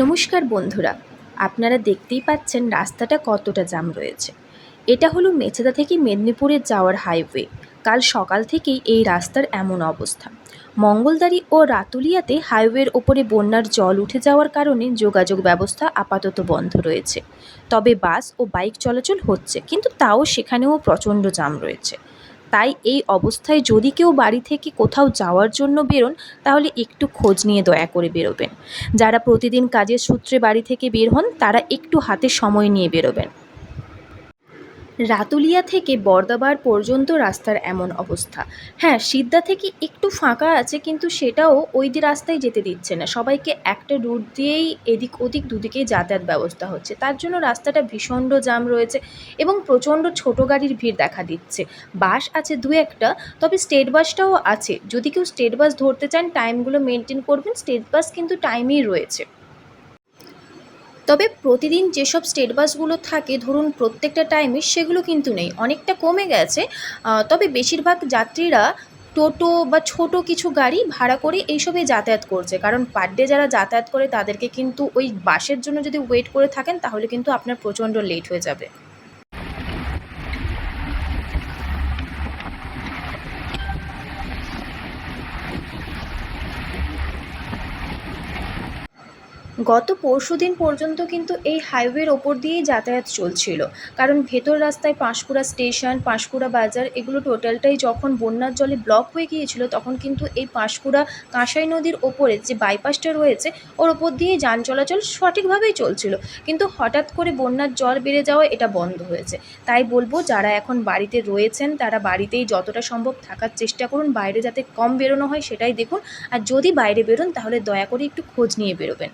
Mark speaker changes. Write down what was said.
Speaker 1: নমস্কার বন্ধুরা, আপনারা দেখতেই পাচ্ছেন রাস্তাটা কতটা জ্যাম রয়েছে। এটা হলো মেছেদা থেকে মেদিনীপুরে যাওয়ার হাইওয়ে কাল সকাল থেকেই এই রাস্তার এমন অবস্থা। মঙ্গলদারি ও রাতুলিয়াতে হাইওয়ের ওপরে বন্যার জল উঠে যাওয়ার কারণে যোগাযোগ ব্যবস্থা আপাতত বন্ধ রয়েছে। তবে বাস ও বাইক চলাচল হচ্ছে, কিন্তু তাও সেখানেও প্রচণ্ড জ্যাম রয়েছে। তাই এই অবস্থায় যদি কেউ বাড়ি থেকে কোথাও যাওয়ার জন্য বেরোন, তাহলে একটু খোঁজ নিয়ে দয়া করে বেরোবেন। যারা প্রতিদিন কাজের সূত্রে বাড়ি থেকে বের হন, তারা একটু হাতে সময় নিয়ে বেরোবেন। রাতুলিয়া থেকে বর্দাবার পর্যন্ত রাস্তার এমন অবস্থা। হ্যাঁ সিদ্ধা থেকে একটু ফাঁকা আছে, কিন্তু সেটাও ওই যে রাস্তায় যেতে দিচ্ছে না। সবাইকে একটা রুট দিয়েই এদিক ওদিক দুদিকেই যাতায়াত ব্যবস্থা হচ্ছে। তার জন্য রাস্তাটা ভীষণ জাম রয়েছে এবং প্রচণ্ড ছোট গাড়ির ভিড় দেখা দিচ্ছে। বাস আছে দু একটা, তবে স্টেট বাসটাও আছে। যদি কেউ স্টেট বাস ধরতে চান টাইমগুলো মেনটেন করবেন। স্টেট বাস কিন্তু টাইমেই রয়েছে। তবে প্রতিদিন যেসব স্টেট বাসগুলো থাকে, ধরুন প্রত্যেকটা টাইমে সেগুলো কিন্তু নেই। অনেকটা কমে গেছে। তবে বেশিরভাগ যাত্রীরা টোটো বা ছোট কিছু গাড়ি ভাড়া করে এইসবে যাতায়াত করছে। কারণ পার ডে যারা যাতায়াত করে, তাদেরকে কিন্তু ওই বাসের জন্য যদি ওয়েট করে থাকেন, তাহলে কিন্তু আপনার প্রচণ্ড লেট হয়ে যাবে। গত পরশু দিন পর্যন্ত কিন্তু এই হাইওয়ের ওপর দিয়েই যাতায়াত চলছিল। কারণ ভেতর রাস্তায় পাঁশকুড়া স্টেশন পাঁশকুড়া বাজার, এগুলো টোটালটাই যখন বন্যার জলে ব্লক হয়ে গিয়েছিল, তখন কিন্তু এই পাঁশকুড়া কাঁসাই নদীর ওপরে যে বাইপাসটা রয়েছে, ওর ওপর দিয়ে যান চলাচল সঠিকভাবেই চলছিল। কিন্তু হঠাৎ করে বন্যার জল বেড়ে যাওয়া এটা বন্ধ হয়েছে। তাই বলব, যারা এখন বাড়িতে রয়েছেন, তারা বাড়িতেই যতটা সম্ভব থাকার চেষ্টা করুন, বাইরে যাতে কম বেরোনো হয় সেটাই দেখুন। আর যদি বাইরে বেরোন, তাহলে দয়া করে একটু খোঁজ নিয়ে বেরোবেন।